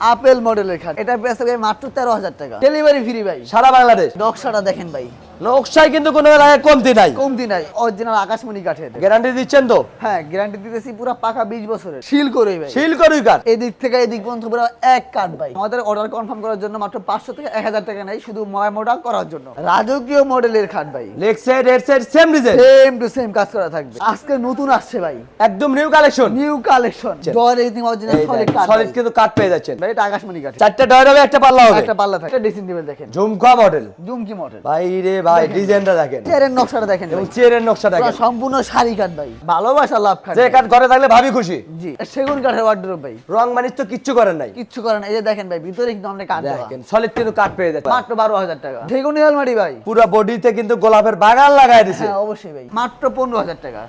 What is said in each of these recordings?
Apple মডেলের খাট। এটা পেয়েছে মাত্র তেরো হাজার টাকা। ডেলিভারি ফ্রি ভাই। সারা বাংলাদেশ। নকশাটা দেখেন ভাই। নকশায় কিন্তু কোনো কমতি নাই। কমতি নাই অরিজিনাল আকাশমণি কাঠের। গ্যারান্টি দিচ্ছেন তো? হ্যাঁ গ্যারান্টি দিতেছি পুরো পাকা বিশ বছরের। সিল করে ভাই। সিল কার এদিক থেকে এদিক পর্যন্ত পুরো এক কাঠ ভাই। আমাদের অর্ডার কনফার্ম করার জন্য মাত্র পাঁচশো থেকে এক হাজার টাকা নাই শুধু ময় মোটা করার জন্য। রাজকীয় মডেলের খাট ভাই। Leg side head side same design same to same কাজ করা থাকবে। আজকে নতুন আসছে ভাই। একদম new collection new collection drawer এদিক অরিজিনাল সলিড কাঠ সলিড কিন্তু কাট পেয়ে যাচ্ছেন। ভাই এটা আকাশমণি কাঠ চারটে ডয়ার হবে একটা পাল্লা হবে। একটা পাল্লা থাকে। ড্রেসিং টেবিল দেখেন। ঝুমকা মডেল জুমকি মডেল ভাই রে ভাই ডিজাইনটা দেখেন। চেয়ারের নকশাটা দেখেন এবং চেয়ারের নকশা পুরো দেখেন। সম্পূর্ণ শাড়ি কাঠ ভাই। ভালোবাসা লাভ খাট যে ভাই। ঘরে থাকলে ভাবি খুশি। জি। সেগুন কাঠের ওয়ার্ডরোব ভাই। রং মানিস তো কিচ্ছু করেন নাই। কিচ্ছু করেন এই যে দেখেন ভাই ভিতরে কিন্তু অনেক কাঠ দেখেন সলিড কিন্তু কাট পেয়ে যাচ্ছে। মাত্র বারো হাজার টাকা। সেগুনি আলমারি ভাই। পুরো বডিতে কিন্তু গোলাপের বাগান লাগাই দিছে। হ্যাঁ অবশ্যই ভাই। মাত্র পনেরো হাজার টাকা।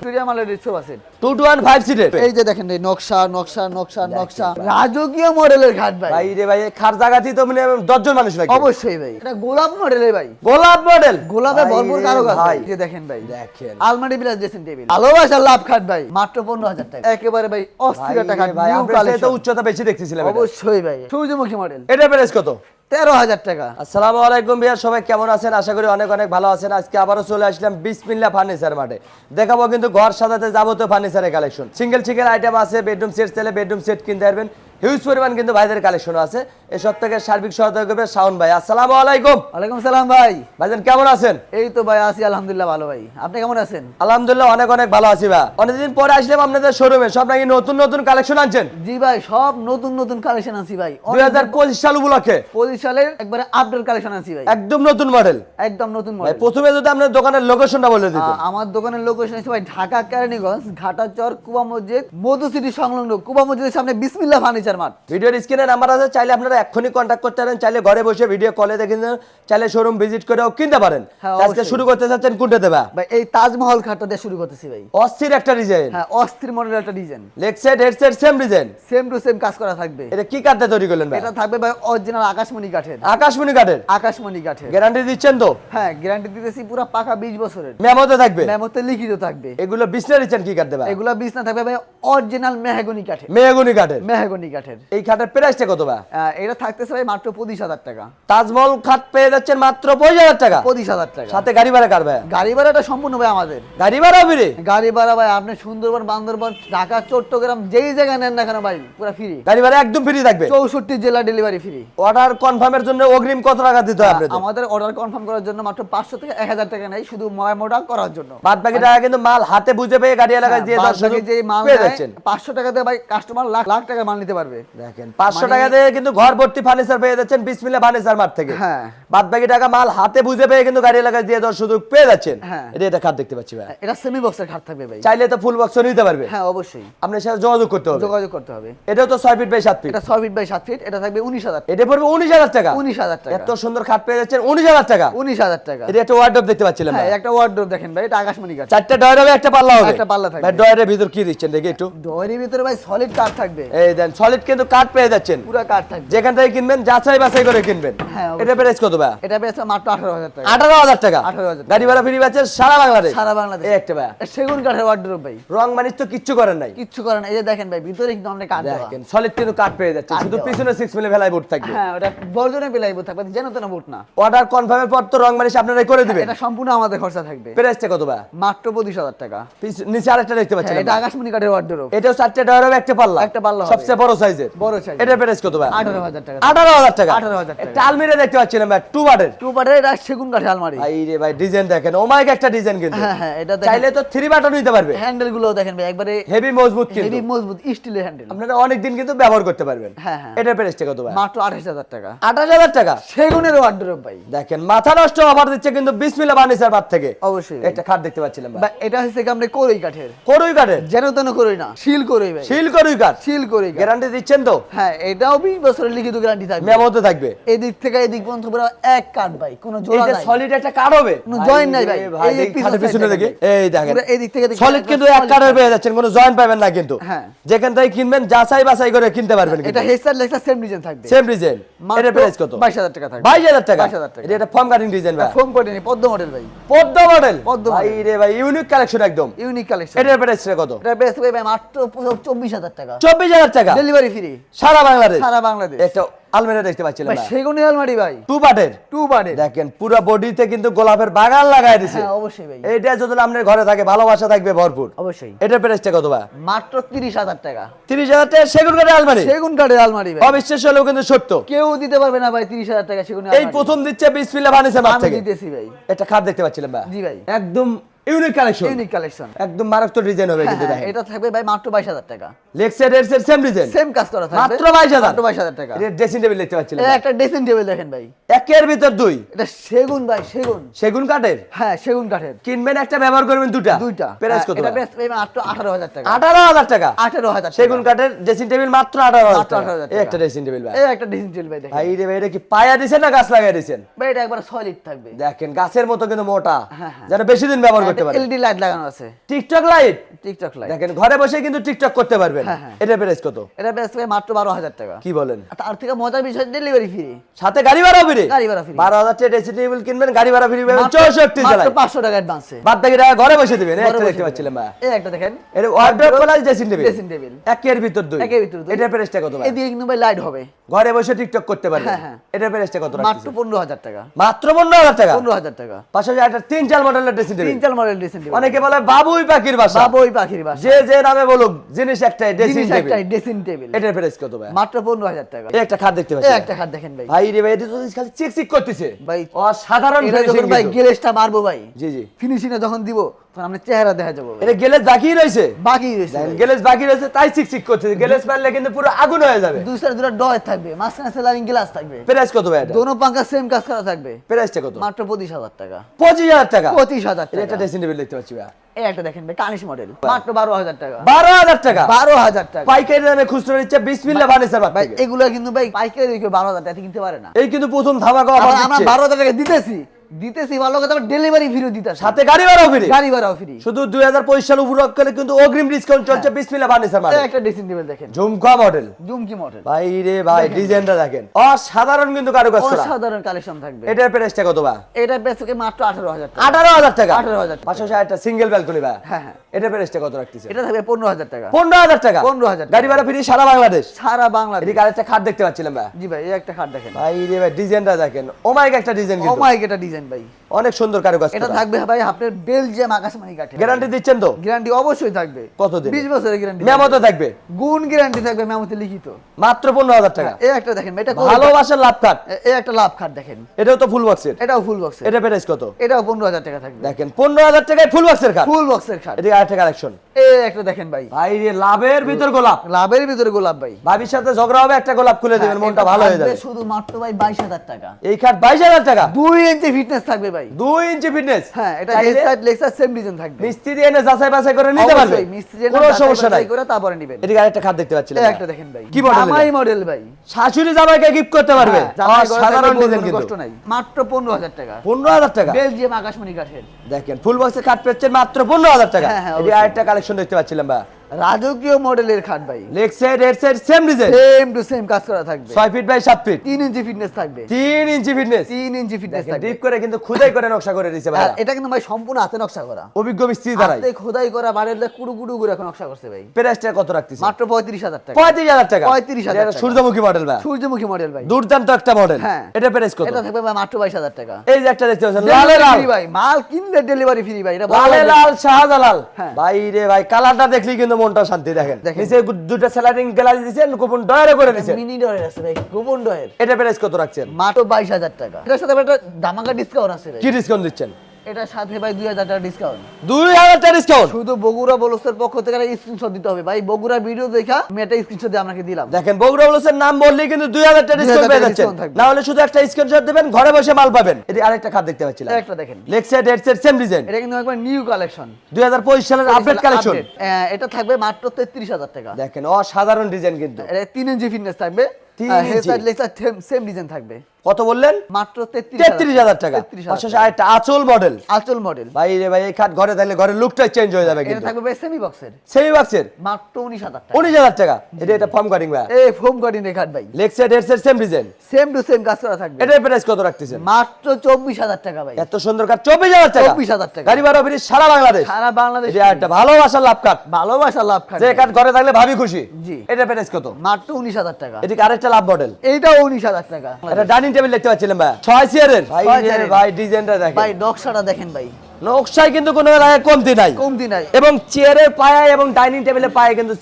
আছে। টু ওয়ান ফাইভ সিটের। এই যে দেখেন এই নকশা নকশা নকশা নকশা। রাজকীয় মডেলের ঘাট ভাই। ভাই রে ভাই খার জায়গাতেই তো মানে দশজন মানুষ লাগে অবশ্যই ভাই। এটা গোলাপ মডেলের ভাই। গোলাপ মডেল? গোলাপে ভরপুর কারও কাজ ভাই যে দেখেন ভাই। দেখেন। আলমারি বিলাস ড্রেসিং টেবিল ভালোবাসা লাভ খাট ভাই। মাত্র পনেরো হাজার টাকা। একেবারে ভাই অস্থির খাট ভাই আপনার তো উচ্চতা বেশি দেখতেছিলাম অবশ্যই ভাই। সূর্যমুখী মডেল এটা প্রাইস কত? তেরো হাজার টাকা। আসসালামু আলাইকুম ভাইয়া সবাই কেমন আছেন? আশা করি অনেক অনেক ভালো আছেন। আজকে আবারও চলে আসলাম বিসমিল্লা ফার্নিচার মাঠে। দেখাবো কিন্তু ঘর সাজাতে যাবতীয় ফার্নিচারের কালেকশন সিঙ্গেল সিঙ্গেল আইটেম আছে বেডরুম সেট চাইলে বেডরুম সেট কিনতে পারবেন। হিউজ পরিমাণ কিন্তু ভাইদের কালেকশন আছে। এই সপ্তাহের সার্বিক সহায়তা করবে শাওন ভাই। আসসালামু আলাইকুম। ওয়ালাইকুম সালাম ভাই। ভাইজান কেমন আছেন? এই তো ভাই আছি আলহামদুলিল্লাহ ভালো ভাই। আপনি কেমন আছেন? আলহামদুলিল্লাহ অনেক অনেক ভালো আছি ভাই। অনেকদিন পরে আসলাম আপনাদের শোরুমে সব নাকি নতুন নতুন কালেকশন আনছেন? জি ভাই সব নতুন নতুন কালেকশন আছি ভাই। দুই হাজার পঁচিশ সাল উপলক্ষে? পঁচিশ সালের একবারে আপডেট কালেকশন আছি ভাই। একদম নতুন মডেল একদম নতুন মডেল প্রথমে যদি আপনার দোকানের লোকেশনটা বলে দিতেন। আমার দোকানের লোকেশন আছে ভাই ঢাকা কেরানীগঞ্জ ঘাটাচর কুবা মসজিদ মধু সিটি সংলগ্ন কুবা মসজিদের সামনে বিসমিল্লাহ ফার্নিচার মার্ট ভিডিওর স্ক্রিনে নাম্বার আছে চাইলে আপনারা এক্ষুনি কন্ট্যাক্ট করতে পারেন চাইলে ঘরে বসে ভিডিও কলে দেখে চাইলে শোরুম ভিজিট করেও কিনতে পারেন। হ্যাঁ, আজকে শুরু করতে চাচ্ছেন কোনটা দেবা? ভাই এই তাজমহল খাটটা দিয়ে শুরু করতেছি ভাই। অস্থির একটা ডিজাইন হ্যাঁ অস্থির মডেলের একটা design leg side head side same design same to same কাজ করা থাকবে। এটা কি কাঠটা তৈরি করলেন ভাই? এটা থাকবে ভাই অরিজিনাল আকাশমণি কাঠের। আকাশমণি কাঠের? আকাশমণি কাঠের। গ্যারান্টি দিচ্ছেন তো? হ্যাঁ গ্যারান্টি দিতেছি পুরো পাকা বিশ বছরের। মেমোতে থাকবে? মেমোতে লিখিত থাকবে। এগুলো বিছনা দিচ্ছেন কি কাঠ দেবা এগুলা বিছনা থাকবে ভাই অরিজিনাল মেহাগনি কাঠের। মেহগনি কাঠের। মেহাগনি কাঠের। এই খাটের প্রাইসটা কত আহ, এটা থাকতেছে ভাই মাত্র পঁচিশ হাজার টাকা। তাজমহল খাট পেয়ে যাচ্ছেন মাত্র পঁচিশ হাজার টাকা। পঁচিশ হাজার টাকা। সাথে গাড়ি ভাড়া কার ভাই গাড়ি ভাড়াটা সম্পূর্ণ ভাই আমাদের। গাড়ি ভাড়া ফিরে? গাড়ি ভাড়া ভাই আপনি সুন্দরবন বান্দরবন ঢাকা চট্টগ্রাম যেই জায়গায় নেন না কেন ভাই পুরো ফ্রি গাড়ি ভাড়া একদম ফ্রি থাকবে? চৌষট্টি জেলা ডেলিভারি ফ্রি অর্ডার কনফার্মের জন্য অগ্রিম কত টাকা দিতে হবে আমাদের অর্ডার কনফার্ম করার জন্য মাত্র পাঁচশো থেকে এক হাজার টাকা নেই শুধু ময় মোটা করার জন্য। বাদ বাকি টাকা কিন্তু মাল হাতে বুঝে পেয়ে গাড়ি এলাকায় দিয়ে হ্যাঁ, বাদ যে মাল পেয়ে যাচ্ছেন। পাঁচশো টাকাতে ভাই কাস্টমার লাখ লাখ টাকা মাল নিতে পারবে। দেখেন পাঁচশো মানে- টাকা দিয়ে কিন্তু ঘর ভর্তি ফার্নিচার পেয়ে যাচ্ছেন বিসমিল্লা ফার্নিচার মার্ট থেকে। হ্যাঁ। বাদ বাকি টাকা মাল হাতে বুঝে পেয়ে কিন্তু গাড়ি এলাকায় দিয়ে দশ সুযোগ পেয়ে যাচ্ছেন। হ্যাঁ। এটা এটা খাট দেখতে পাচ্ছি ভাই এটা সেমি বক্সের খাট থাকবে ভাই। চাইলে তো ফুল বক্স নিতে পারবে। হ্যাঁ অবশ্যই। আপনার সাথে যোগাযোগ করতে হবে। যোগাযোগ করতে হবে। এটাও তো ছয় ফিট বাই সাত ফিট এটা ছয় ফিট বাই সাত ফিট এটা থাকবে উনিশ হাজার এটা পড়বে উনিশ হাজার টাকা। উনিশ হাজার টাকা। এত সুন্দর খাট পেয়ে যাচ্ছেন উনিশ হাজার টাকা। উনিশ হাজার টাকা। এটা একটা ওয়ার্ডরোব দেখতে পাচ্ছিলাম হ্যাঁ একটা ওয়ার্ডরোব দেখেন ভাই এটা আকাশমণি কাঠ চারটা ডয়ার হবে একটা পাল্লা হবে। একটা পাল্লা থাকবে। ভাই ডয়ারের ভিতর কি দিচ্ছেন? দেখি একটু। ডয়ের ভিতরে ভাই সলিড কাঠ থাকবে। এই দেন সলিড কিন্তু কাঠ পেয়ে যাচ্ছেন। পুরো কাঠ থাকবে। যেখান থেকে কিনবেন যাচাই বাছাই করে কিনবেন। হ্যাঁ, এটা প্রাইস কত ভাই এটা পেয়েছে মাত্র আঠারো হাজার টাকা। আঠারো হাজার টাকা? 18,000 টাকা। গাড়ি ভাড়া ফ্রি পাচ্ছেন সারা বাংলাদেশ? সারা বাংলাদেশ। এই একটা ভাই সেগুন কাঠের ওয়ার্ডরোব ভাই। রং মানিস তো কিচ্ছু করেন নাই। কিচ্ছু করেন এই যে দেখেন ভাই ভিতরে কিন্তু অনেক কাঠ দেখেন সলিড কিন্তু কাঠ পেয়ে যাচ্ছে শুধু পিছনে সিক্স মিলে ভেলায় বোর্ড থাকবে। হ্যাঁ ওটা বর্জনে পেলাইবো থাকবে। যেন তেন বুট না। অর্ডার কনফার্মের পর তো রং মানিস আপনারাই করে দিবেন। এটা সম্পূর্ণ আমাদের খরচা থাকবে। প্রাইসটা কত ভাই মাত্র পঁচিশ হাজার টাকা। নিচে আরেকটা দেখতে পাচ্ছেন হ্যাঁ, এটা আকাশমণি কাঠের ওয়ার্ডরোব এটাও চারটে ডয়ার হবে একটা পাল্লা। একটা পাল্লা। সবচেয়ে বড় সাইজের বড় size। এটা প্রাইস কত ভাই আঠারো হাজার টাকা। আঠারো হাজার টাকা। 18,000 টাকা। আলমিরা দেখতে পাচ্ছিলাম ভাই টু বারের টু পার্টের এটা সেগুন কাঠের আলমারি। ভাই রে ভাই ডিজাইন দেখেন। ওমাইক একটা ডিজাইন কিন্তু। হ্যাঁ হ্যাঁ এটা চাইলে তো থ্রি বাটন নিতে পারবে। হ্যান্ডেলগুলো দেখেন ভাই একবারে হেভি মজবুত কিন্তু। হেভি মজবুত স্টিলের হ্যান্ডেল আপনারা অনেক দিন কিন্তু ব্যবহার করতে পারবেন। হ্যাঁ, হ্যাঁ। এটা প্রাইসটা কত ভাই? মাত্র আঠাশ হাজার টাকা। আঠাশ হাজার টাকা? সেগুনের ওয়ার্ডরোব ভাই। দেখেন মাথা নষ্ট অফার দিচ্ছে কিন্তু বিসমিল্লা ফার্নিচার বার থেকে। অবশ্যই একটা খাট দেখতে পাচ্ছিলাম ভাই। এটা হচ্ছে কি আমরা করই কাঠের। করুই কাঠের? যেন তেন করই না শিল করই ভাই। শিল করুই কাঠ? শিল করই গ্যারান্টি দিচ্ছেন তো? হ্যাঁ এটাও বিশ বছরের লিখিত গ্যারান্টি থাকবে। মেমোতে থাকবে। এদিক থেকে এদিক পর্যন্ত পুরো এক কাট ভাই কোনো জোড়া নাই। সলিড একটা কার্ড হবে। কোনো joint নাই ভাই। এই পিছন পিছনে দেখি। এই দেখেন। এই দিক থেকে সলিড কিন্তু এক solid কাট। পেয়ে যাচ্ছেন কোনো জয়েন্ট পাবেন না কিন্তু। হ্যাঁ। যেখান থেকে কিনবেন যাচাই বাছাই করে কিনতে পারবেন এটা হেডসেট লেখা সেম ডিজাইন থাকবে। সেম ডিজাইন এটা প্রাইস কত? 22,000 টাকা থাকবে। 22000 টাকা? 22,000 টাকা। এটা ফর্ম কাটিং ডিজাইন ভাই। করে নি পদ্ম মডেল ভাই। পদ্ম মডেল পদ্ম ভাই রে ভাই ইউনিক কালেকশন একদম। ইউনিক কালেকশন এটার প্রাইস কত? এটা বেশ ভাই মাত্র চব্বিশ হাজার টাকা। চব্বিশ হাজার টাকা? ডেলিভারি ফ্রি সারা বাংলাদেশ? সারা বাংলাদেশ। একটা আলমিরা দেখতে পাচ্ছিলাম সেগুনি আলমারি ভাই? টু টু দেখেন পুরো বডিতে কিন্তু গোলাপের বাগান লাগাই দিছে। হ্যাঁ অবশ্যই ভাই। এইটা যদি আপনার ঘরে থাকে ভালোবাসা থাকবে ভরপুর। অবশ্যই। এটার প্রাইসটা কত ভাই? মাত্র তিরিশ হাজার টাকা। তিরিশ হাজার টাকা সেগুন কাঠের আলমারি? সেগুন কাঠের আলমারি ভাই। অবিশ্বাস হলেও কিন্তু সত্য। কেউ দিতে পারবে না ভাই তিরিশ হাজার টাকা সেগুন এই প্রথম দিচ্ছে পিলা বানিয়েছে মাঠ থেকে। দিতেছি ভাই। একটা খাট দেখতে পাচ্ছিলাম ভাই। জি ভাই। একদম ইউনিক কালেকশন ইউনিক কালেকশন একদম মারাত্মক ডিজাইন হবে কিন্তু দেখেন। এটা থাকবে ভাই মাত্র বাইশ হাজার টাকা। লেগ সাইড এর সেম ডিজাইন সেম কাজ করা থাকবে। মাত্র 22,000 মাত্র বাইশ হাজার টাকা। এটা ড্রেসিং টেবিল দেখতে পাচ্ছিলাম এটা একটা ড্রেসিং টেবিল দেখেন ভাই। একের ভিতর দুই। এটা সেগুন ভাই সেগুন। সেগুন কাঠের? হ্যাঁ সেগুন কাঠের। কিনবেন একটা ব্যবহার করবেন দুটা দুইটা। প্রাইস হ্যাঁ, কত? এটা ভাই? ভাই মাত্র আঠারো হাজার টাকা। আঠারো হাজার টাকা। আঠারো হাজার সেগুন কাঠের ড্রেসিং টেবিল মাত্র আঠারো হাজার মাত্র টাকা। এই একটা ড্রেসিং টেবিল ভাই। এই একটা ড্রেসিং টেবিল ভাই দেখেন। ভাই রে ভাই এটা কি পায়া দিছেন না গাছ লাগাই দিছেন ভাই এটা একবার সলিড থাকবে। দেখেন গাছের মতো কিন্তু মোটা। হ্যাঁ, হ্যাঁ। যেন বেশি দিন ব্যবহার করতে পারে এলইডি লাইট লাগানো আছে। TikTok light? TikTok light. দেখেন ঘরে বসে কিন্তু টিকটক করতে পারবেন। হ্যাঁ, হ্যাঁ। এটা প্রাইস কত? এটা ভাই মাত্র বারো হাজার টাকা। কি বলেন? আর তার থেকে মজার বিষয় ডেলিভারি ফ্রি সাথে গাড়ি ভাড়া ফ্রি গাড়ি ভাড়া। বারো হাজার টাকা ড্রেসিং টেবিল কিনবেন গাড়ি ভাড়া ফ্রি পাবেন চৌষট্টি জেলায়। মাত্র পাঁচশো টাকা অ্যাডভান্সে বাদ বাকি টাকা ঘরে বসে দিবেন এই একটা দেখতে পাচ্ছিলাম ভাই। এই একটা দেখেন। এটা wardrobe plus dressing table Dressing table। একের ভিতর দুই। একের ভিতর দুই। এটা প্রাইসটা কত ভাই? এদিকে কিন্তু ভাই লাইট হবে। ঘরে বসে টিকটক করতে পারবেন। হ্যাঁ। এটা প্রাইসটা কত মাত্র রাখছেন পনেরো হাজার টাকা। মাত্র পনেরো হাজার টাকা? পনেরো হাজার টাকা। পাশাপাশি একটা তিন চার মডেলের ড্রেসিং টেবিল তিন চার মডেল ড্রেসিং টেবিল অনেকে বলে বাবুই পাখির বাসা। বাবুই পাখির বাসা। যে যে নামে বলুক জিনিস একটাই ড্রেসিং টেবিল একটাই ড্রেসিং টেবিল এটার প্রাইস কত ভাই? মাত্র পনেরো হাজার টাকা। এই একটা খাট দেখতে এই একটা খাট দেখেন ভাই। ভাই রে ভাই এটা তো খালি চিক চিক করতেছে। ভাই, অসাধারণ ফিনিশিং ভাই গ্লেসটা মারবো ভাই জি জি। ফিনিশিং এ যখন দিব তখন আমরা চেহারা দেখা যাব এটা গেলেস বাকি রয়েছে? বাকি রয়েছে গেলেস বাকি রয়েছে তাই চিক চিক করতেছে গেলেস মারলে কিন্তু পুরো আগুন হয়ে যাবে। দুই সাইড দুটো ডয় থাকবে মাঝখানে সেলারিং গ্লাস থাকবে। প্রাইস কত ভাই এটা? দোনো পাঙ্কা সেম কাজ করা থাকবে। প্রাইসটা কত? মাত্র পঁচিশ হাজার টাকা। পঁচিশ হাজার টাকা? পঁচিশ হাজার এটা ড্রেসিং টেবিল দেখতে পাচ্ছি ভাই এই একটা দেখেন ভাই কানিশ মডেল মাত্র বারো হাজার টাকা। বারো হাজার টাকা? বারো হাজার টাকা। পাইকারি দামে খুচরো নিচ্ছে ফার্নিচার ভাই এগুলো কিন্তু ভাই পাইকারি কেউ বারো হাজার টাকা কিনতে পারে না। এই কিন্তু প্রথম ধামাকা আমরা দিচ্ছে। বারো হাজার টাকা দিতেছি। দিতেছি ভালো কথা ডেলিভারি ফ্রি দিতে সাথে গাড়ি ভাড়াও ফ্রি? গাড়ি ভাড়াও ফ্রি। শুধু দুই হাজার পঁচিশ সাল উপলক্ষে কিন্তু অগ্রিম ডিসকাউন্ট চলছে বিশ মিলা ফার্নিচার মানে একটা ড্রেসিং টেবিল দেখেন। ঝুমকা মডেল ঝুমকি মডেল ভাই রে ভাই ডিজাইনটা দেখেন। অসাধারণ কিন্তু করা। অসাধারণ কালেকশন থাকবে। এটার প্রাইসটা কত বা? এটার প্রাইস মাত্র আঠারো হাজার টাকা। আঠারো হাজার টাকা। 18,000 হাজার পাঁচশো একটা সিঙ্গেল ব্যালকনি বা? হ্যাঁ, হ্যাঁ। এটার প্রাইসটা কত রাখতেছে এটা থাকবে পনেরো হাজার টাকা। পনেরো হাজার টাকা? পনেরো হাজার গাড়ি ভাড়া ফ্রি সারা বাংলাদেশ? সারা বাংলাদেশ। এদিকে আরেকটা খাট দেখতে পাচ্ছিলাম ভাই। জি ভাই এই একটা খাট দেখেন। ভাই রে ভাই ডিজাইনটা দেখেন। ও মাইক একটা ডিজাইন ও মাইক একটা ডিজাইন ভাই। অনেক সুন্দর কারুকাজ এটা থাকবে ভাই আপনার বেলজিয়াম আকাশমণি কাঠে গ্যারান্টি দিচ্ছেন তো? গ্যারান্টি অবশ্যই থাকবে। কতদিন? বিশ বছরের গ্যারান্টি মেমতো থাকবে? গুণ গ্যারান্টি থাকবে মেমোতে লিখিত। মাত্র পনেরো হাজার টাকা? এই একটা দেখেন এটা ভালোবাসার লাভ কাট এই একটা লাভ খাট দেখেন। এটাও তো ফুল বক্সের এটাও ফুল বক্সের এটা প্রাইস কত? এটাও পনেরো হাজার টাকা থাকবে। দেখেন পনেরো হাজার টাকায় ফুল বক্সের খাট। ফুল বক্সের খাট। এদিকে আরেকটা কালেকশন এই একটা দেখেন ভাই। ভাই রে লাভের ভিতর গোলাপ। লাভের ভিতরে গোলাপ ভাই। ভাবির সাথে ঝগড়া হবে একটা গোলাপ খুলে দেবেন মনটা ভালো হয়ে যাবে। শুধু মাত্র ভাই বাইশ হাজার টাকা। এই খাট বাইশ হাজার টাকা? দুই ইঞ্চি ফিটনেস থাকবে ভাই। দুই ইঞ্চি ফিটনেস হ্যাঁ এটা লেক্সার সেম ডিজাইন থাকবে। মিস্ত্রি এনে যাচাই বাছাই করে নিতে পারবে? মিস্ত্রি এনে কোনো সমস্যা নাই। করে তারপরে নিবেন। এদিকে আরেকটা খাট দেখতে একটা দেখেন ভাই। কি মডেল মডেল ভাই। শাশুড়ি জামাইকে গিফট করতে পারবে? হ্যাঁ, সাধারণ ডিজাইন কিন্তু। কষ্ট নাই। মাত্র পনেরো হাজার টাকা। পনেরো হাজার টাকা? বেলজিয়াম আকাশমণি কাঠের। দেখেন ফুল বক্সের খাট পেচ্ছেন মাত্র পনেরো হাজার টাকা। হ্যাঁ, হ্যাঁ, এদিকে আরেকটা কালেকশন দেখতে পাচ্ছিলাম বা রাজকীয় মডেলের খাট ভাই। Leg side head side same design same to same কাজ করা থাকবে। ছয় ফিট বাই সাত ফিট তিন ইঞ্চি ফিটনেস থাকবে। তিন ইঞ্চি ফিটনেস তিন ইঞ্চি ফিটনেস থাকবে। ডিপ করে কিন্তু খুদাই করে নকশা করে দিয়েছে ভাই এটা কিন্তু ভাই সম্পূর্ণ হাতে নকশা করা। অভিজ্ঞ মিস্ত্রি দ্বারাই। হাতে খোদাই করা বাড়ির কুড়ু কুড়ু করে এখন নকশা করছে ভাই। প্রাইসটা কত রাখতেছে? মাত্র পঁয়ত্রিশ হাজার টাকা। পঁয়ত্রিশ হাজার টাকা। 35,000 এটা টাকা। সূর্যমুখী মডেল ভাই। সূর্যমুখী মডেল ভাই। দুর্দান্ত একটা মডেল হ্যাঁ। এটা প্রাইস কত? এটা থাকবে ভাই মাত্র বাইশ হাজার টাকা। এই যে একটা দেখতে পাচ্ছেন লালে লাল। ভাই। মাল কিনলে ডেলিভারি ফ্রি ভাই। এটা লালে। লাল শাহজালাল। হ্যাঁ। ভাই রে ভাই কালারটা দেখলি কিন্তু মনটা শান্তি দেখেন। নিচে দুটো স্যালারিং গ্লাস দিয়েছেন কুপন ডয়ারে করে দিয়েছেন মিনি ডয়ারে আছে ভাই গোপন ডয়ার এটা প্রাইস কত রাখছেন? মাত্র বাইশ হাজার টাকা। এটার সাথে একটা দামাকা ডিসকাউন্ট আছে কি ডিসকাউন্ট দিচ্ছেন? এটার সাথে ভাই দুই হাজার টাকা ডিসকাউন্ট দুই হাজার টাকা ডিসকাউন্ট শুধু বগুড়া বলসের পক্ষ থেকে স্ক্রিনশট দিতে হবে। ভাই বগুড়া ভিডিও দেখা আমি একটা স্ক্রিনশট দিয়ে আপনাকে দিলাম। দেখেন বগুড়া বলছেন নাম বললেই কিন্তু দুই হাজার টাকা ডিসকাউন্ট পেয়ে যাচ্ছেন। না হলে শুধু একটা স্ক্রিনশট দেবেন ঘরে বসে মাল পাবেন। এটি আরেকটা খাট দেখতে পাচ্ছিলাম। একটা দেখেন। লেগ সাইড সেম ডিজাইন এটা কিন্তু একবার নিউ কালেকশন দুই হাজার পঁচিশ সালের আপডেট কালেকশন এটা থাকবে মাত্র তেত্রিশ হাজার টাকা। দেখেন অসাধারণ ডিজাইন কিন্তু। এটা তিন ইঞ্চি ফিটনেস থাকবে। সেম ডিজাইন থাকবে। কত বললেন? মাত্র তেত্রিশ তেত্রিশ হাজার টাকা। তেত্রিশ পাশাপাশি আচল মডেল আচল মডেল ভাই রে ভাই এই খাট ঘরে থাকলে ঘরের লুকটাই চেঞ্জ হয়ে যাবে কিন্তু। থাকবে সেমি বক্সের সেমি বক্সের মাত্র উনিশ হাজার টাকা। উনিশ হাজার টাকা। এটা এটা ফর্ম কাটিং ভাই। এই ফোম কটিং রেখাট ভাই। Leg side head side same design same to same কাজ করা থাকবে। এটার প্রাইস কত রাখতেছেন? মাত্র চব্বিশ হাজার টাকা ভাই। এত সুন্দর কাঠ চব্বিশ হাজার টাকা। 24,000 টাকা। গাড়ি ভাড়া সারা বাংলাদেশ। সারা বাংলাদেশ। এটা একটা ভালোবাসার লাভ কাঠ ভালোবাসা লাভ খান যে কাঠ ঘরে থাকলে ভাবি খুশি। জি। এটা প্রাইস কত? মাত্র উনিশ হাজার টাকা। এদিকে আরেকটা লাভ মডেল এইটাও উনিশ হাজার টাকা। এটা ডাইনিং টেবিল দেখতে পাচ্ছিলাম ভাই। ছয় চেয়ারের। ভাই ডিজাইনটা দেখেন। ভাই নকশাটা দেখেন ভাই। নকশায় কিন্তু কোনো কমতি নাই। কমতি নাই। এবং চেয়ারের পায়ে এবং ডাইনিং টেবিলের পায়ে কিন্তু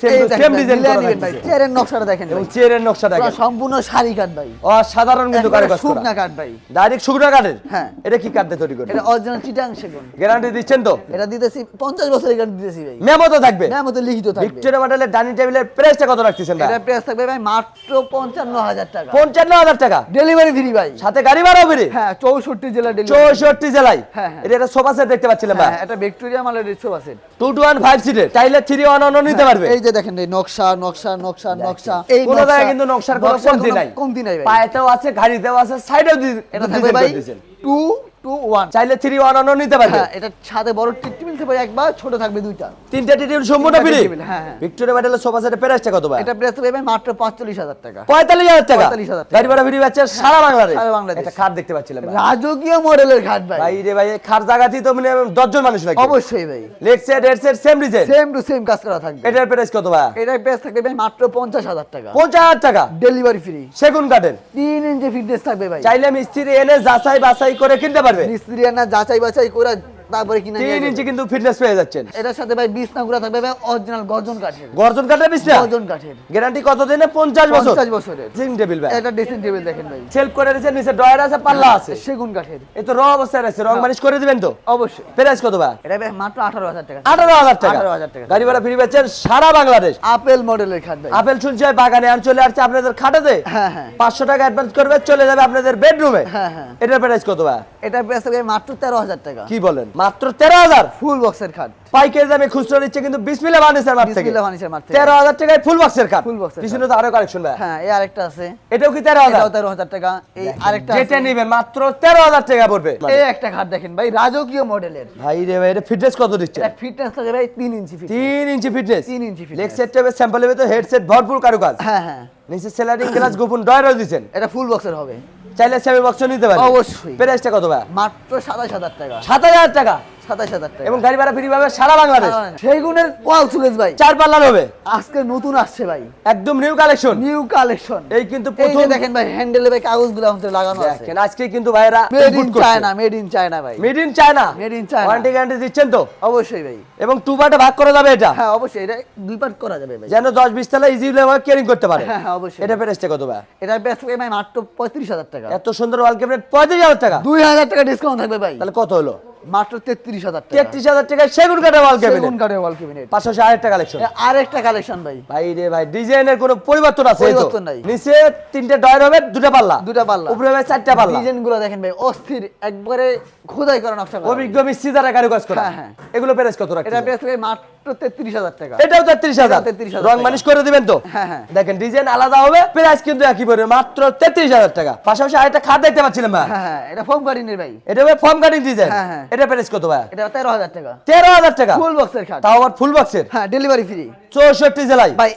সেম ডিজাইন ভাই চেয়ারের নকশাটা দেখেন এবং চেয়ারের নকশা দেখেন। সম্পূর্ণ শাড়ি কাঠ ভাই। অসাধারণ কিন্তু কারুকাজ করা শুকনা কাঠ ভাই। ডাইরেক্ট শুকনো কাঠের? হ্যাঁ। এটা কি দিয়ে তৈরি করে এটা অরিজিনাল চিটাং সেগুন। গ্যারান্টি দিচ্ছেন তো? এটা দিতেছি পঞ্চাশ বছরের গাড়ি দিতেছি ভাই। মেমো তো থাকবে? না মতো লিখিত থাকবে। ভিক্টোরিয়া মডেলের ডাইনিং টেবিলের প্রাইসটা কত রাখতেছেন ভাই? এটা প্রাইস থাকবে ভাই মাত্র পঞ্চান্ন হাজার টাকা। পঞ্চান্ন হাজার টাকা? ডেলিভারি ফ্রি ভাই। সাথে গাড়ি ভাড়াও ফ্রি হ্যাঁ চৌষট্টি জেলা ডেলিভারি চৌষট্টি জেলায়? হ্যাঁ, হ্যাঁ। এটা সোফা সেট দেখতে পাচ্ছিলাম ভাই হ্যাঁ এটা ভিক্টোরিয়া মালের রিক্সো আছে। টু টু ওয়ান ফাইভ সিটের চাইলে থ্রি ওয়ান অন নিতে পারবে। এই যে দেখেন এই নকশা নকশা নকশা নকশা। এই কোন নকশা- জায়গায় কিন্তু নকশার কোনো কমতি নাই। কমতি নাই ভাই। পায়েতেও আছে গাড়িতেও আছে সাইডেও এটা থাকবে ভাই টু টু ওয়ান চাইলে থ্রি ওয়ান অন নিতে পারবে। হ্যাঁ এটা ছাদে বড় টিটি মিলতে পারে একবার ছোট থাকবে দুইটা। তিনটা টিটির সম্পূর্ণ ফ্রি? হ্যাঁ, হ্যাঁ। ভিক্টোরিয়া মডেলের সোফা সেটের প্রাইসটা কত ভাই? এটা প্রাইস থাকবে মাত্র পাঁচচল্লিশ হাজার টাকা। পঁয়তাল্লিশ হাজার টাকা? 45,000 টাকা। গাড়ি ভাড়া ফ্রি পাচ্ছে সারা বাংলাদেশ। সারা বাংলাদেশ। একটা খাট দেখতে পাচ্ছিলাম ভাই। রাজকীয় মডেলের ঘাট ভাই। ভাই রে ভাই খাট জায়গাতেই তো মানে দশজন মানুষ লাগে অবশ্যই ভাই। Leg set head set same design same to same কাজ করা থাকবে। এটার প্রাইস কত ভাই? এটার প্রাইস থাকবে ভাই মাত্র পঞ্চাশ হাজার টাকা। পঞ্চাশ হাজার টাকা? ডেলিভারি ফ্রি সেগুন কাঠের? তিন ইঞ্চি ফিটনেস থাকবে ভাই। চাইলে মিস্ত্রি এনে যাচাই বাছাই করে কিনতে পারবে? মিস্ত্রি না যাচাই বাছাই করে তারপরে কিনা নিয়ে তিন ইঞ্চি কিন্তু ফিটনেস পেয়ে যাচ্ছেন। এটার সাথে ভাই বিছনা গুলা থাকবে ভাই অরিজিনাল গর্জন কাঠের। গর্জন কাঠের বিছনা গর্জন কাঠের। গ্যারান্টি কত দিনে পঞ্চাশ বছর। পঞ্চাশ বছরের। সিং টেবিল ভাই। এটা ড্রেসিং টেবিল দেখেন ভাই। সেলফ করে দিয়েছে নিচে ডয়ার আছে পাল্লা আছে। সেগুন কাঠের। এই তো র অবস্থায় আছে রং মালিশ করে দিবেন তো? অবশ্যই। প্রাইস কত ভাই? এটা ভাই মাত্র আঠারো হাজার টাকা। আঠারো হাজার টাকা। 18,000 টাকা। গাড়ি ভাড়া ফ্রি পাচ্ছেন সারা বাংলাদেশ। আপেল মডেলের খাট ভাই। আপেল শুনছি হয় বাগানে আর চলে আসছে আপনাদের খাটাতে হ্যাঁ, হ্যাঁ। পাঁচশো টাকা অ্যাডভান্স করবে চলে যাবে আপনাদের বেডরুমে হ্যাঁ, হ্যাঁ। এটার প্রাইস কত ভাই? এটা প্রাইস মাত্র তেরো হাজার টাকা। কি বলেন? মাত্র তেরো হাজার। ফুল বক্সের খাট পাইকারি দামে খুচরো নিচ্ছে কিন্তু বিসমিল্লা ফার্নিচার মার্ট থেকে। মার্ট থেকে। তেরো হাজার টাকায় ফুল বক্সের Full box এর পিছনে তো আরও কালেকশন ভাই হ্যাঁ এই আরেকটা আছে। এটাও কি তেরো হাজার? তেরো হাজার টাকা। এই আরেকটা যেটা। নেবেন মাত্র তেরো হাজার টাকা পড়বে। এই একটা খাট দেখেন ভাই রাজকীয় মডেলের। ভাই রে ভাই এটা ফিটনেস কত দিচ্ছে? ফিটনেস থাকে ভাই? তিন ইঞ্চি ফিট তিন ইঞ্চি ফিটনেস তিন ইঞ্চি fitness। লেগ সেট টাইপের স্যাম্পল তো হেডসেট ভরপুর কারুকাজ। হ্যাঁ হ্যাঁ। নিচে সেলারিং গ্লাস গোপন ডয়ারও দিচ্ছেন এটা ফুল বক্সের হবে। চাইলে সেমি বক্সও নিতে পারি। অবশ্যই। প্রাইসটা কত ভাই? মাত্র সাতাশ হাজার টাকা। সাত হাজার টাকা? সাতাশ হাজার টাকা। এবং গাড়ি ভাড়া ফ্রি পাবে সারা বাংলাদেশ। সেগুনের ওয়াল সুকেস ভাই চার পাল্লার হবে। আজকে নতুন আসছে ভাই। একদম নিউ কালেকশন নিউ কালেকশন এই কিন্তু প্রথম দেখেন ভাই হ্যান্ডেলে ভাই কাগজগুলো আমাদের লাগানো আছে। দেখেন আজকে কিন্তু ভাইরা made in China made in China ভাই। Made in China Made in China। Warranty guarantee দিচ্ছেন তো? অবশ্যই ভাই। এবং টু পার্টে ভাগ করা যাবে এটা। হ্যাঁ অবশ্যই এটা দুই পার্ট করা যাবে ভাই। যেন দশ বিশ তলা ইজিলি কেয়ারিং করতে পারে। হ্যাঁ, হ্যাঁ, অবশ্যই। এটা প্রাইসটা কত ভাই? এটা বেস্ট ভাই মাত্র পঁয়ত্রিশ হাজার টাকা। এত সুন্দর ওয়াল ক্যাবিনেট পঁয়ত্রিশ হাজার টাকা। দুই হাজার টাকা ডিসকাউন্ট থাকবে ভাই। তাহলে কত হলো? মাত্র তেত্রিশ হাজার টাকা। তেত্রিশ হাজার টাকায় সেগুন কাঠের ওয়াল সেগুন ক্যাবিনেট কাঠের ওয়াল ক্যাবিনেট পাঁচশো আরেকটা কালেকশন আরেকটা কালেকশন ভাই। ভাই রে ভাই ডিজাইনের কোনো পরিবর্তন আছে পরিবর্তন নাই। নিচে তিনটে ডয়ার হবে দুটো পাল্লা। দুটা পাল্লা। উপরে হবে চারটা পাল্লা। ডিজাইনগুলো দেখেন ভাই অস্থির একবারে খোদাই করা নকশা করা অভিজ্ঞ মিস্ত্রি দ্বারা কারুকাজ করা। হ্যাঁ, হ্যাঁ। এগুলো প্রাইস কত রাখছেন? এটা প্রাইস ভাই মাত্র তেত্রিশ হাজার টাকা। এটাও তেত্রিশ হাজার। এটাও 33,000 রং মানিশ করে দিবেন তো? হ্যাঁ, হ্যাঁ। দেখেন ডিজাইন আলাদা হবে প্রাইস কিন্তু একই পড়বে মাত্র তেত্রিশ হাজার টাকা। পাশাপাশি আরেকটা খাট দেখতে পাচ্ছিলাম ভাই? হ্যাঁ হ্যাঁ এটা ফোম গার্ডিনের ভাই। এটা হবে ফর্ম কাটিং ডিজাইন হ্যাঁ, হ্যাঁ। এটা প্রাইস কত ভাই? এটা তেরো হাজার টাকা। তেরো হাজার টাকা। ফুল বক্সের খাট। তাও আবার ফুল বক্সের হ্যাঁ ডেলিভারি ফ্রি চৌষট্টি জেলায়। ভাই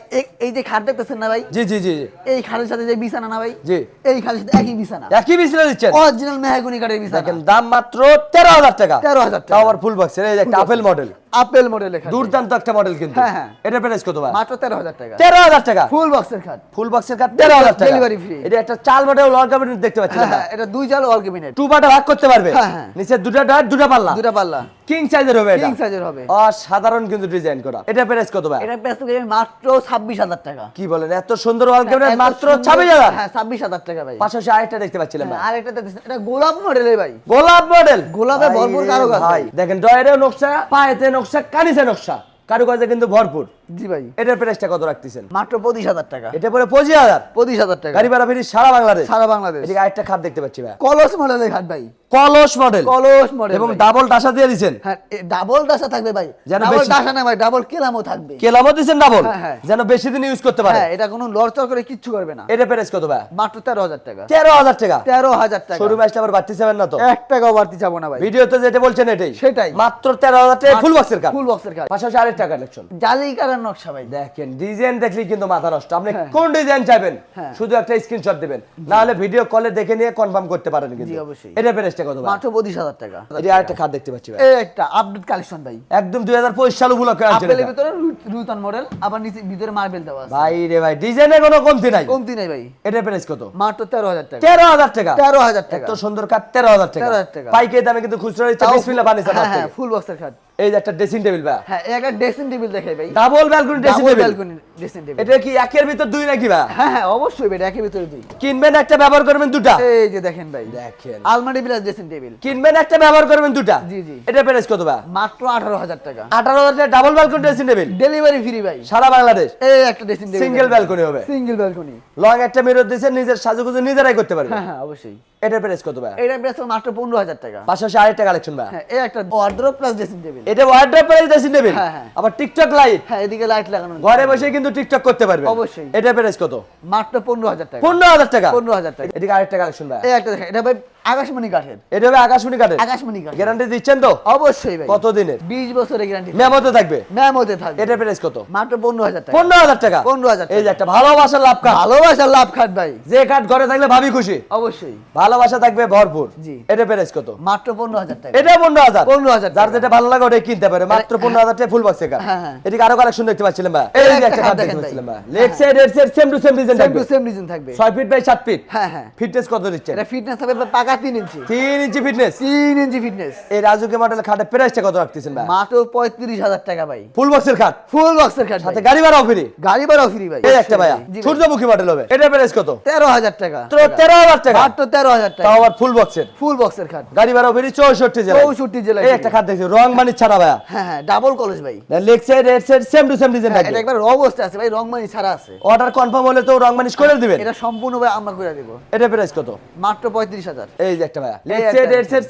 এই যে খাট দেখতেছেন না ভাই? জি জি জি। এই খাটের সাথে যে বিছানা না ভাই? জি। এই খাটের সাথে একই বিছানা। একই বিছানা দিচ্ছেন? অরিজিনাল মেহাগুনি কাঠের বিছানা। দেখেন দাম মাত্র তেরো হাজার টাকা। 13,000 টাকা। তাও আবার ফুল বক্সের এই যে একটা আপেল মডেল আপেল মডেল লেখা দুর্দান্ত একটা মডেল কিন্তু। হ্যাঁ, হ্যাঁ। এটা প্রাইস কত ভাই? মাত্র তেরো হাজার টাকা। তেরো হাজার টাকা? ফুল বক্সের খাট ফুল বক্সের তেরো হাজার টাকা। ডেলিভারি ফ্রি এটা একটা চাল মডেল ওয়াল ক্যাবিনেট দেখতে পাচ্ছি হ্যাঁ হ্যাঁ এটা দুই চাল ওয়াল ক্যাবিনেট টু পার্টে ভাগ করতে পারবে। হ্যাঁ, হ্যাঁ। নিচে দুটা ডয়ার দুটা পাল্লা। দুটা পাল্লা। কিং সাইজের হবে এটা। কিং সাইজের হবে। অসাধারণ কিন্তু ডিজাইন করা। এটা প্রাইস কত ভাই? এটা প্রাইস মাত্র ছাব্বিশ হাজার টাকা। কি বলেন এত সুন্দর ওয়াল ক্যাবিনেট মাত্র সুন্দর- ছাব্বিশ হাজার? হ্যাঁ ছাব্বিশ হাজার টাকা ভাই। পাশাপাশি আরেকটা দেখতে পাচ্ছিলাম হ্যাঁ, ভাই। আরেকটা এটা দেখতেছেন, এটা গোলাপ মডেলের ভাই। গোলাপ মডেল গোলাপে ভরপুর কারুকাজ ভাই ভাই। দেখেন ডয়ারে নকশা পায়েতে নকশা কানিসে নকশা। কারুকাজে কিন্তু ভরপুর। জি ভাই। এটার প্রাইসটা কত রাখতেছেন? মাত্র পঁচিশ হাজার টাকা। এটা পরে পঁচিশ হাজার? পঁচিশ হাজার টাকা। গাড়ি ভাড়া ফিরি সারা বাংলাদেশ? সারা বাংলাদেশ। এদিকে আরেকটা খাট দেখতে পাচ্ছি ভাই। কলস মডেলের ঘাট ভাই। কলস মডেল কলস মডেল এবং ডাবল টাসা দিয়ে হ্যাঁ ডাবল ডাসা থাকবে ভাই। যেন ডাবল ডাসা না ভাই ডাবল কেলামও থাকবে। কেলামও ডাবল হ্যাঁ, হ্যাঁ। যেন বেশি দিন ইউজ করতে পারে। হ্যাঁ এটা কোনো লড়চড় করে কিচ্ছু করবে না। এটা প্রাইস কত ভাই? মাত্র তেরো হাজার টাকা। তেরো হাজার টাকা? তেরো হাজার টাকা। শোরুমে আসলে আবার বাড়তি যাবেন না তো? এক টাকাও বাড়তি যাব না ভাই। ভিডিওতে যেটা বলছেন এটাই। সেটাই। মাত্র তেরো হাজার টাকা ফুল বক্সের কাঠ ফুল বক্সের কাজ পাশাপাশি আরেকটা কালেকশন জালি কালার নকশা ভাই। দেখেন ডিজাইন দেখলেই কিন্তু মাথা নষ্ট। আপনি হ্যাঁ। কোন ডিজাইন চাইবেন? হ্যাঁ। শুধু একটা স্ক্রিনশট দিবেন। না হলে ভিডিও কলে দেখে নিয়ে কনফার্ম করতে পারেন কিন্তু। জি, অবশ্যই। এটা প্রাইসটা কত মাত্র পঁচিশ হাজার টাকা। এটা আরেকটা খাট দেখতে পাচ্ছি ভাই। এই একটা আপডেট কালেকশন ভাই। একদম দুই হাজার পঁচিশ সাল উপলক্ষে আসছে আপেলের ভিতরে রুতন মডেল আবার নিচে ভিতরে মার্বেল দেওয়া আছে। ভাই রে ভাই ডিজাইনে কোনো কমতি নাই। কমতি নেই ভাই। এটা প্রাইস কত? মাত্র তেরো হাজার টাকা। তেরো হাজার টাকা? তেরো হাজার টাকা। এত সুন্দর তেরো হাজার টাকা। 13,000 টাকা। পাইকারি দামে কিন্তু খুচরা বিসমিল্লাহ হ্যাঁ ফুল বক্সের খাট এই যে একটা ড্রেসিং টেবিল ভাই। হ্যাঁ এই একটা ড্রেসিং টেবিল দেখাই ভাই। Double balcony dressing double table balcony dressing table এটা কি একের ভিতর দুই নাকি ভাই? হ্যাঁ হ্যাঁ অবশ্যই ভাই একের ভিতরে দুই। কিনবেন একটা ব্যবহার করবেন দুটা। এই যে দেখেন ভাই দেখেন। আলমারি প্লাস ড্রেসিং টেবিল কিনবেন একটা ব্যবহার করবেন দুটা। জি, জি। এটা প্রাইস কত ভাই? মাত্র আঠারো হাজার টাকা। আঠারো হাজার double balcony dressing table delivery free ভাই। সারা বাংলাদেশ। এই একটা ড্রেসিং টেবিল Single balcony হবে। সিঙ্গেল ব্যালকনি লং একটা মিরর দিয়েছেন নিজের সাজুগুজু নিজেরাই করতে পারবেন। হ্যাঁ হ্যাঁ অবশ্যই। এটা প্রাইস কত ভাই এটা প্রাইস মাত্র পনেরো হাজার টাকা। পাশাপাশি টাকা কালেকশন ভাই হ্যাঁ এই একটা ওয়ার্ড্রপ প্লাস ড্রেসিং টেবিল এটা ওয়ার্ড্রপ প্রাইস ড্রেসিং টেবিল হ্যাঁ, হ্যাঁ। আবার টিকটক লাইট হ্যাঁ এদিকে লাইট লাগানো ঘরে বসে কিন্তু টিকটক করতে পারবে অবশ্যই। এটা প্রাইস কত? মাত্র পনেরো হাজার টাকা। পনেরো হাজার টাকা? 15,000 টাকা। এদিকে আরেকটা কালেকশন ভাই এই একটা দেখেন এটা ভাই আকাশমণি কাঠের। এটা হবে আকাশমণি কাঠের। আকাশমণি কাঠ গ্যারান্টি দিচ্ছেন তো? অবশ্যই ভাই। কত দিনের বিশ বছরের গ্যারান্টি মেমোতে থাকবে? ম্যাম হতে থাকবে। এটা প্রাইস কত? মাত্র পনেরো হাজার টাকা। পনেরো হাজার টাকা? 15,000 এই যে একটা ভালোবাসার লাভ কাঠ ভালোবাসার লাভ খাট ভাই। যে কাঠ ঘরে থাকলে ভাবি খুশি। অবশ্যই। ভালোবাসা থাকবে ভরপুর। জি। এটা প্রাইস কত? মাত্র পনেরো হাজার টাকা। এটা পনেরো হাজার। 15,000 যার যেটা ভালো লাগে ওটাই কিনতে পারে। মাত্র পনেরো হাজার টাকা ফুল বক্সে কাঠ হ্যাঁ, হ্যাঁ। এদিকে আরও কালেকশন দেখতে পাচ্ছিলাম ভাই। এই এই যে একটা কাঠ কাঠ দেখতে ভাই। পাচ্ছিলাম ভাই। লেগ সাইড এর same to same design same থাকবে। টু সেম ডিজাইন থাকবে। ছয় ফিট বাই সাত ফিট হ্যাঁ হ্যাঁ। ফিটনেস কত দিচ্ছে এটা ফিটনেস পাকা তিন ইঞ্চি। তিন ইঞ্চি ফিটনেস তিন ইঞ্চি ফিটনেস এই রাজুকে মডেল খাটের প্রাইসটা কত রাখতেছেন ভাই? মাত্র পঁয়ত্রিশ হাজার টাকা ভাই। ফুল বক্সের খাট? ফুল বক্সের খাট সাথে গাড়ি ভাড়াও ফ্রি গাড়ি ভাড়াও ফ্রি ভাই। এই একটা ভাইয়া সূর্যমুখী মডেল হবে এটা প্রাইস কত? তেরো হাজার টাকা। তেরো হাজার টাকা। মাত্র তেরো হাজার টাকা। আবার ফুল বক্সের ফুল বক্সের খাট। গাড়ি ভাড়াও ফ্রি চৌষট্টি জেলা চৌষট্টি জেলায় এই একটা খাট দেখছি রং মানি ছাড়া ভাইয়া। হ্যাঁ হ্যাঁ ডাবল কলেজ ভাই। Leg side red side same to same design হ্যাঁ, থাকবে। এটা একবার র অবস্থা আছে ভাই রংমানি ছাড়া আছে। অর্ডার কনফার্ম হলে তো রং মানিশ করে দিবেন। এটা সম্পূর্ণ ভাই আমরা করে দেবো। এটা প্রাইস কত? মাত্র পঁয়ত্রিশ হাজার। এই যে একটা ভাইয়া।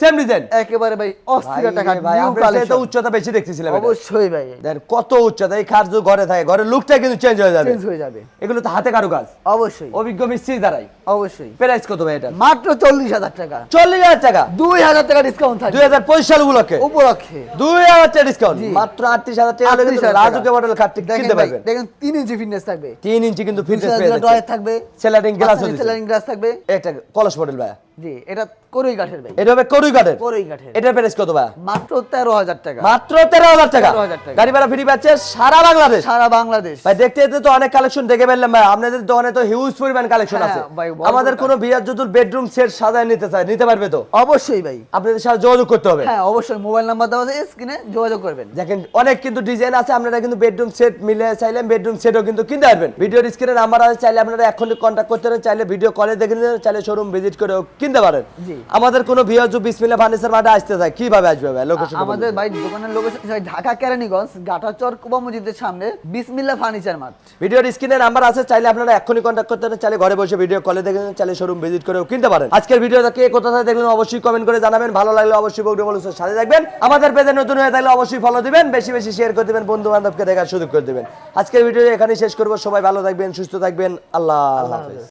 সেম ডিজাইন একেবারে ভাই অস্থির খাট ভাই আপনার চাইতে উচ্চতা বেশি দেখতেছিলাম অবশ্যই ভাই। দেখেন কত উচ্চতা এই খাট ঘরে থাকে ঘরের লুকটা কিন্তু চেঞ্জ হয়ে যাবে। চেঞ্জ হয়ে যাবে। এগুলো তো হাতে কারু কাজ অবশ্যই। অভিজ্ঞ মিস্ত্রি দ্বারাই। অবশ্যই। প্রাইস কত ভাই এটা মাত্র চল্লিশ হাজার টাকা। চল্লিশ হাজার টাকা? দুই হাজার টাকা ডিসকাউন্ট থাকবে। হাজার পঁচিশ সাল উপলক্ষে? উপলক্ষে। দুই হাজার টাকা ডিসকাউন্ট মাত্র আটত্রিশ হাজার টাকা হলে কিন্তু রাজুকে মডেল খাটটি কিনতে পারবেন। দেখেন তিন ইঞ্চি ফিটনেস থাকবে। তিন ইঞ্চি কিন্তু ফিটনেস থাকবে। সেলারিং গ্লাস সেলারিং গ্লাস থাকবে। একটা কলস মডেল ভাই জি এটা করই কাঠের ভাই এটা হবে করুই কাঠের। করই কাঠের। এটার প্রাইস কত ভাই? মাত্র তেরো হাজার টাকা। মাত্র তেরো হাজার টাকা। 13,000 টাকা। গাড়ি ভাড়া ফ্রি পাচ্ছে সারা বাংলাদেশ। সারা বাংলাদেশ। ভাই দেখতে দেখতে তো অনেক কালেকশন দেখে ফেললাম ভাই। আপনাদের দোকানে তো হিউজ পরিমাণ কালেকশন আছে। আমাদের কোনো বিয়ার যদি বেডরুম সেট সাজায় নিতে চায় নিতে পারবে তো? অবশ্যই ভাই। আপনাদের সাথে যোগাযোগ করতে হবে। হ্যাঁ অবশ্যই। মোবাইল নাম্বার দেওয়া আছে স্ক্রিনে যোগাযোগ করবেন। দেখেন অনেক কিন্তু ডিজাইন আছে আপনারা কিন্তু বেডরুম সেট মিলে চাইলে বেডরুম সেটও কিন্তু কিনতে পারবেন। ভিডিওর স্ক্রিনে নাম্বার আছে চাইলে আপনারা এখনই কন্ট্যাক্ট করতে চাইলে ভিডিও কলে দেখে নিতে চাইলে শোরুম ভিজিট করেও কিনতে পারেন আমাদের কোনো ভিডিও বিসমিল্লা ফার্নিচার মাঠে আসতে চায় কীভাবে আসবে ভাই লোকেশন আমাদের ভাই দোকানের লোকেশন ঢাকা কেরানীগঞ্জ গাটাচর কুবা মসজিদের সামনে বিসমিল্লা ফার্নিচার মার্ট ভিডিওর স্ক্রিনে নাম্বার আছে চাইলে আপনারা এখনই কন্ট্যাক্ট করতে পারেন চাইলে ঘরে বসে ভিডিও কলে দেখে চাইলে শোরুম ভিজিট করেও কিনতে পারেন। আজকের ভিডিওটা কে কোথা থেকে দেখলেন অবশ্যই কমেন্ট করে জানাবেন ভালো লাগলে অবশ্যই বৌদি বলুসের সাথে থাকবেন আমাদের পেজে নতুন হয়ে থাকলে অবশ্যই ফলো দিবেন বেশি বেশি শেয়ার করে দিবেন বন্ধু বান্ধবকে দেখার সুযোগ করে দিবেন। আজকের ভিডিও এখানেই শেষ করব সবাই ভালো থাকবেন সুস্থ থাকবেন আল্লাহ হাফেজ।